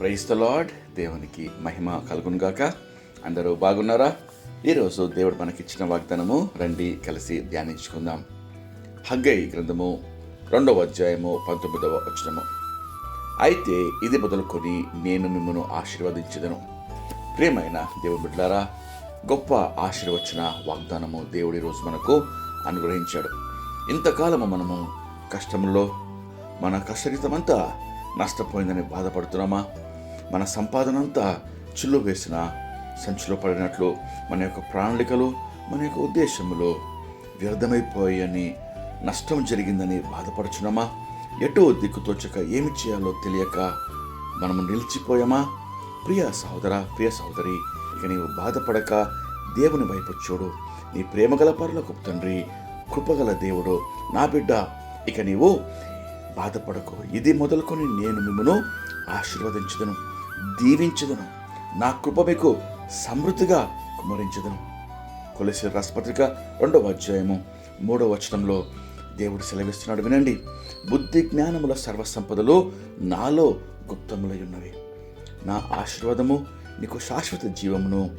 Price the lord దేవునికి మహిమ కలుగునుగాక అందరూ బాగున్నారా? ఈరోజు దేవుడు మనకిచ్చిన వాగ్దానము రండి కలిసి ధ్యానించుకుందాం. హగ్గై గ్రంథము రెండవ అధ్యాయము పంతొమ్మిదవ వచనము. అయితే ఇది మొదలుకొని నేను మిమ్మల్ని ఆశీర్వదించదను. ప్రియమైన దేవుడు బిడ్డారా గొప్ప ఆశీర్వచన వాగ్దానము దేవుడి రోజు మనకు అనుగ్రహించాడు. ఇంతకాలము మనము కష్టంలో మన కష్టరితమంతా నష్టపోయిందని బాధపడుతున్నామా? మన సంపాదన అంతా చిల్లు వేసిన సంచిలో పడినట్లు మన యొక్క ప్రణాళికలు మన యొక్క ఉద్దేశములు వ్యర్థమైపోయాయని నష్టం జరిగిందని బాధపడుచున్నామా? ఎటో దిక్కుతోచక ఏమి చేయాలో తెలియక మనము నిలిచిపోయామా? ప్రియ సహోదర ప్రియ సహోదరి ఇక నీవు బాధపడక దేవుని వైపు చూడు. నీ ప్రేమగల పరులకు తండ్రి కృపగల దేవుడు నా బిడ్డ. ఇక నీవు బాధపడకు. ఇది మొదలుకొని నేను మిమ్మను ఆశీర్వదించదను. దీవించదును. నా కృప మీకు సమృద్ధిగా కుమరించదును. కొలసి రాసపత్రిక రెండవ అధ్యాయము మూడవ వచనంలో దేవుడు సెలవిస్తున్నాడు వినండి. బుద్ధి జ్ఞానముల సర్వసంపదలు నాలో గుప్తములై ఉన్నవి. నా ఆశీర్వాదము నీకు శాశ్వత జీవమును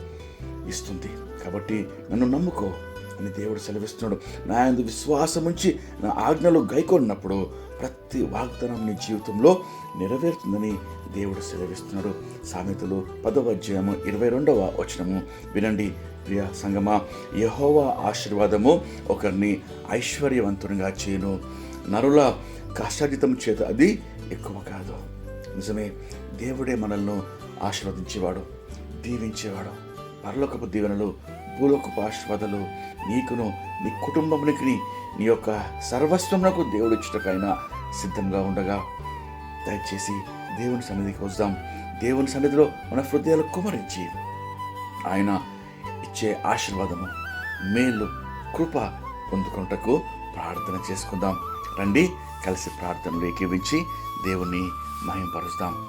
ఇస్తుంది. కాబట్టి నన్ను నమ్ముకో అని దేవుడు సెలవిస్తున్నాడు. నా యందు విశ్వాసం ఉంచి నా ఆజ్ఞలు గైకొన్నప్పుడు ప్రతి వాగ్దానం నీ జీవితంలో నెరవేరుతుందని దేవుడు సెలవిస్తున్నాడు. సామెతలు పదవ అధ్యాయము ఇరవై రెండవ వచనము. వినండి ప్రియ సంగమా యహోవా ఆశీర్వాదము ఒకరిని ఐశ్వర్యవంతునిగా చేయను. నరుల కష్టాజితం చేత అది ఎక్కువ కాదు. నిజమే దేవుడే మనల్ని ఆశీర్వదించేవాడు దీవించేవాడు. పరలోకపు దీవెనలు భూలోకపు ఆశీర్వాదాలు నీకును నీ కుటుంబమునికి నీ యొక్క సర్వస్వమునకు దేవుడిచ్చుటకైనా సిద్ధంగా ఉండగా దయచేసి దేవుని సన్నిధికి వద్దాం. దేవుని సన్నిధిలో మన హృదయాలు కుమరించి ఆయన ఇచ్చే ఆశీర్వాదము మేలు కృప పొందుకుంటకు ప్రార్థన చేసుకుందాం. రండి కలిసి ప్రార్థనలు ఏకీవించి దేవుణ్ణి మహింపరుస్తాం.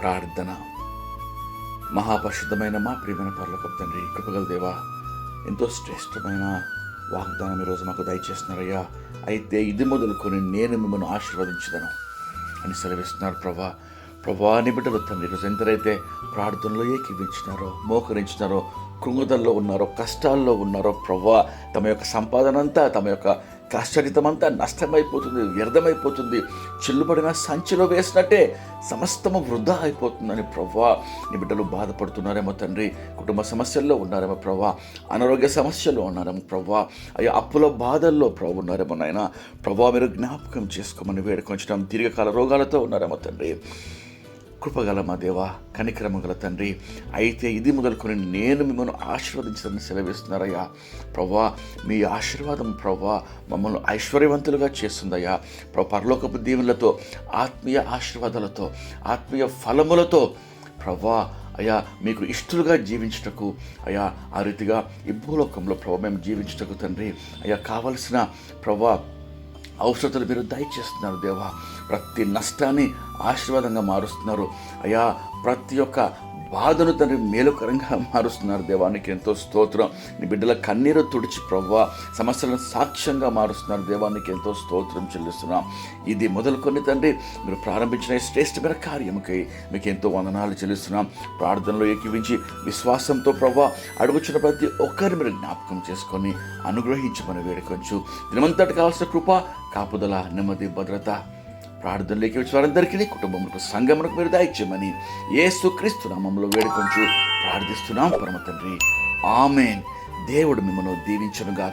ప్రార్థన. మహాపరిశుద్ధమైన మా ప్రియమైన పర్లకు తండ్రి కృపగల దేవా ఎంతో శ్రేష్టమైన వాగ్దానం ఈరోజు మాకు దయచేస్తున్నారయ్యా. అయితే ఇది మొదలుకొని నేను మిమ్మల్ని ఆశీర్వదించదను అని సెలవిస్తున్నారు ప్రభా. ప్రభా అని బిడ్డలు తండ్రి ఈరోజు ఎంతరైతే ప్రార్థనలో ఏకీవించినారో మోకరించినారో కృంగుదల్లో ఉన్నారో కష్టాల్లో ఉన్నారో ప్రభా తమ యొక్క సంపాదన అంతా తమ యొక్క కష్టరితమంతా నష్టమైపోతుంది వ్యర్థమైపోతుంది. చిల్లుబడిన సంచిలో వేసినట్టే సమస్తము వృధా అయిపోతుందని ప్రభా నీ బిడ్డలు బాధపడుతున్నారేమో తండ్రి. కుటుంబ సమస్యల్లో ఉన్నారేమో ప్రవ్వా. అనారోగ్య సమస్యల్లో ఉన్నారేమో ప్రవ్వా. అయ్యా అప్పుల బాధల్లో ప్రభు ఉన్నారేమో నాయన. ప్రభా మీరు జ్ఞాపకం చేసుకోమని వేడుకొంచడం దీర్ఘకాల రోగాలతో ఉన్నారేమో తండ్రి. కృపగల మా దేవా కనికరమ గల తండ్రి. అయితే ఇది మొదలుకొని నేను మిమ్మల్ని ఆశీర్వదించదని సెలవిస్తున్నారయ్యా. ప్రవ్వా మీ ఆశీర్వాదం ప్రభా మమ్మల్ని ఐశ్వర్యవంతులుగా చేస్తుందయ్యా. ప్రభు పరలోకపు దీవులతో ఆత్మీయ ఆశీర్వాదాలతో ఆత్మీయ ఫలములతో ప్రవ్వా అయా మీకు ఇష్టలుగా జీవించుటకు అయా ఆ రీతిగా ఈ భూలోకంలో మేము జీవించుటకు తండ్రి. అయా కావలసిన ప్రభా అవసరతలు మీరు దయచేస్తున్నారు దేవా. ప్రతి నష్టాన్ని ఆశీర్వాదంగా మారుస్తున్నారు. అయ్యా ప్రతి ఒక్క బాధను తండ్రి మేలుకరంగా మారుస్తున్నారు. దేవానికి ఎంతో స్తోత్రం. నీ బిడ్డల కన్నీరు తుడిచి ప్రవ్వ సమస్యలను సాక్ష్యంగా మారుస్తున్నారు. దేవానికి ఎంతో స్తోత్రం చెల్లిస్తున్నాం. ఇది మొదలుకొని తండ్రి మీరు ప్రారంభించిన శ్రేష్టమైన కార్యముకై మీకు ఎంతో వందనాలు చెల్లిస్తున్నాం. ప్రార్థనలో ఏకీవించి విశ్వాసంతో ప్రవ్వ అడుగుచున్న ప్రతి ఒక్కరిని మీరు జ్ఞాపకం చేసుకొని అనుగ్రహించమని వేడుకొంచు. దినమంతటి కావాల్సిన కృప కాపుదల నెమ్మది భద్రత ప్రార్థనలోకి వచ్చి వారందరికీ కుటుంబములకు సంగములకు మీరు దాయిచ్చమని ఏసు క్రీస్తు నామంలో వేడుకొంచు ప్రార్థిస్తున్నాం పరమ తండ్రి. ఆమెన్. దేవుడు మిమ్మల్ని దీవించనుగా